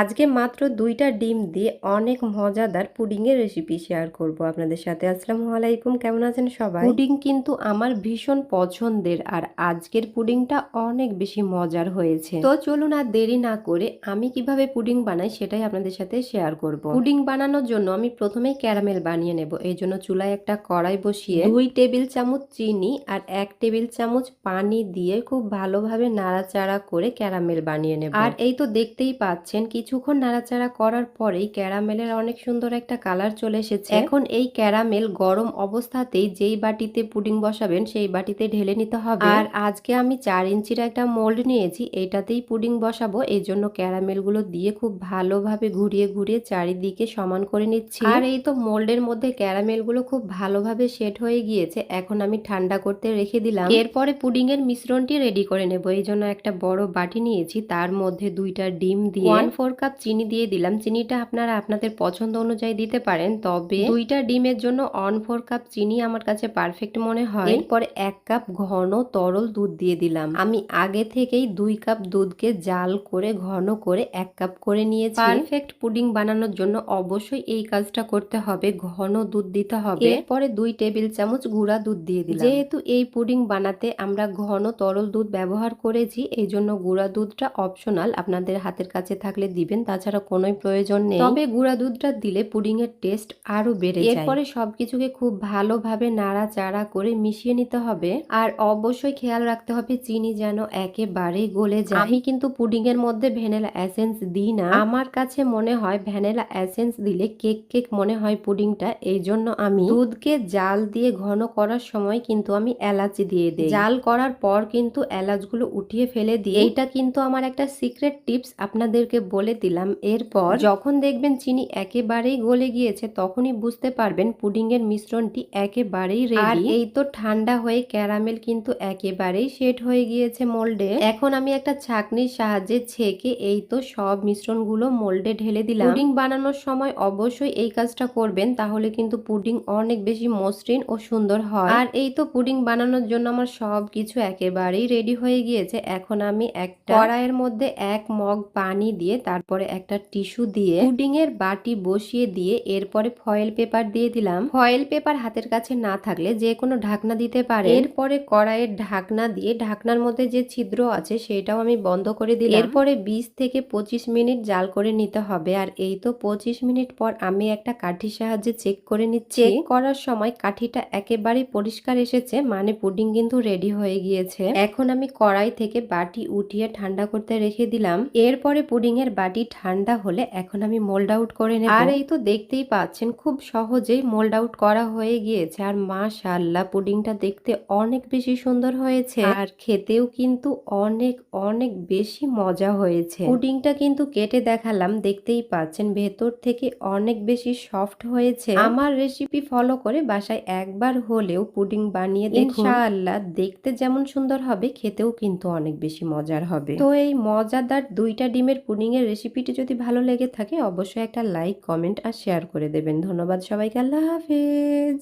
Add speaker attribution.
Speaker 1: আজকে মাত্র দুইটা ডিম দিয়ে অনেক মজাদার পুডিংয়ের রেসিপি শেয়ার করব আপনাদের সাথে। আসসালামু আলাইকুম, কেমন আছেন সবাই? পুডিং কিন্তু আমার ভীষণ পছন্দের আর আজকের পুডিংটা অনেক বেশি মজার হয়েছে। তো চলুন আর দেরি না করে আমি কীভাবে পুডিং বানাই সেটাই আপনাদের সাথে শেয়ার করব। পুডিং বানানোর জন্য আমি প্রথমেই ক্যারামেল বানিয়ে নেব। এই জন্য চুলায় একটা কড়াই বসিয়ে দুই টেবিল চামচ চিনি আর এক টেবিল চামচ পানি দিয়ে খুব ভালোভাবে নাড়াচাড়া করে ক্যারামেল বানিয়ে নেব। আর এই তো দেখতেই পাচ্ছেন কিছুক্ষণ নাড়াচাড়া করার পরেই ক্যারামেলের অনেক সুন্দর একটা কালার চলে এসেছে। এখন এই ক্যারামেল গরম অবস্থাতেই যেই বাটিতে পুডিং বসাবেন সেই বাটিতে ঢেলে নিতে হবে। আর আজকে আমি চার ইঞ্চির একটা মোল্ড নিয়েছি এইটাতেই পুডিং বসাবো। এই জন্য ক্যারামেলগুলো দিয়ে খুব ভালোভাবে ঘুরিয়ে ঘুরিয়ে চারিদিকে সমান করে নিচ্ছি। আর এই তো মোল্ডের মধ্যে ক্যারামেলগুলো খুব ভালোভাবে সেট হয়ে গিয়েছে এখন আমি ঠান্ডা করতে রেখে দিলাম। এরপরে পুডিং এর মিশ্রণটি রেডি করে নেব। এই জন্য একটা বড় বাটি নিয়েছি তার মধ্যে দুইটা ডিম দিয়ে। ওয়ান ফোর কাপ চিনি দিয়ে দিলাম। চিনিটা আপনারা আপনাদের পছন্দ অনুযায়ী দিতে পারেন, তবে দুইটা ডিমের জন্য অন ফোর কাপ চিনি আমার কাছে পারফেক্ট মনে হয়। এরপরে এক কাপ ঘন তরল দুধ দিয়ে দিলাম। আমি আগে থেকেই দুই কাপ দুধকে জাল করে, ঘন করে এক কাপ করে নিয়েছি। পারফেক্ট পুডিং বানানোর জন্য অবশ্যই এই কাজটা করতে হবে, ঘন দুধ দিতে হবে। এরপরে দুই টেবিল চামচ গুঁড়া দুধ দিয়ে দিলাম। যেহেতু এই পুডিং বানাতে আমরা ঘন তরল দুধ ব্যবহার করেছি এই জন্য গুঁড়া দুধটা অপশনাল আপনাদের হাতের কাছে থাকলে দিবেন তাছাড়া কোনোই প্রয়োজন নেই। তবে গুঁড়া দুধটা দিলে পুডিং এর টেস্ট আরও বেড়ে যায়। এরপরে সবকিছুকে খুব ভালোভাবে নাড়াচাড়া করে মিশিয়ে নিতে হবে। আর অবশ্যই খেয়াল রাখতে হবে চিনি যেন একেবারেই গলে যায়। আমি কিন্তু পুডিং এর মধ্যে ভ্যানিলা এসেন্স দিই না। আমার কাছে মনে হয় ভ্যানিলা এসেন্স দিলে কেক কেক মনে হয় পুডিংটা এই জন্য আমি দুধকে জাল দিয়ে ঘন করার সময় কিন্তু আমি এলাচি দিয়ে দিই। জাল করার পর কিন্তু এলাচগুলো উঠিয়ে ফেলে দিই। এইটা কিন্তু আমার একটা সিক্রেট টিপস আপনাদেরকে বলে দিলাম। এরপর যখন দেখবেন চিনি একেবারেই গলে গিয়েছে তখনই বুঝতে পারবেন পুডিং এর মিশ্রণটি একেবারেই রেডি এই তো ঠান্ডা হয়ে ক্যারামেল কিন্তু একেবারেই সেট হয়ে গিয়েছে মোল্ডে এখন আমি একটা ছাকনির সাহায্যে ছেঁকে এই তো সব মিশ্রণগুলো মোল্ডে ঢেলে দিলাম। পুডিং বানানোর সময় অবশ্যই এই কাজটা করবেন তাহলে কিন্তু পুডিং অনেক বেশি মসৃণ ও সুন্দর হয়। আর এই তো পুডিং বানানোর জন্য আমার সব কিছু একেবারেই রেডি হয়ে গিয়েছে। এখন আমি একটা কড়াইয়ের মধ্যে এক মগ পানি দিয়ে তারপরে একটা টিস্যু দিয়ে পুডিং এর বাটি বসিয়ে দিয়ে এরপরে ফয়েল পেপার দিয়ে দিলাম। ফয়েল পেপার হাতের কাছে না থাকলে যে কোনো ঢাকনা দিতে পারে এরপরে কড়াইয়ের ঢাকনা দিয়ে ঢাকনার মধ্যে যে ছিদ্র আছে সেটাও আমি বন্ধ করে দিলাম। এরপরে বিশ থেকে পঁচিশ মিনিট জাল করে নিতে হবে। আর এই তো পঁচিশ মিনিট পর আমি একটা কাঠির সাহায্যে চেক করে নিচ্ছি। করার সময় কাঠিটা একেবারেই পরিষ্কার এসেছে মানে পুডিং কিন্তু রেডি হয়ে গিয়েছে। এখন আমি কড়াই থেকে বাটি উঠিয়ে ঠান্ডা করতে রেখে দিলাম। এরপরে পুডিং এর বাটি ঠান্ডা হলে এখন আমি মোল্ড আউট করে নেব। আর এই তো দেখতেই পাচ্ছেন খুব সহজেই মোল্ড আউট করা হয়ে গিয়েছে। আর মাশাআল্লাহ পুডিংটা দেখতে অনেক বেশি সুন্দর হয়েছে। আর খেতেও কিন্তু অনেক অনেক বেশি মজা হয়েছে। পুডিংটা কিন্তু কেটে দেখালাম দেখতেই পাচ্ছেন ভেতর থেকে অনেক বেশি সফট হয়েছে। আমার রেসিপি ফলো করে বাসায় একবার হলেও পুডিং বানিয়ে ইনশাআল্লাহ দেখতে যেমন সুন্দর হবে খেতেও কিন্তু অনেক বেশি মজার হবে। তো এই মজাদার দুইটা ডিমের পুডিং এর রেসিপিটি যদি ভালো লেগে থাকে, অবশ্যই একটা লাইক, কমেন্ট আর শেয়ার করে দেবেন। ধন্যবাদ সবাইকে, আল্লাহ হাফেজ।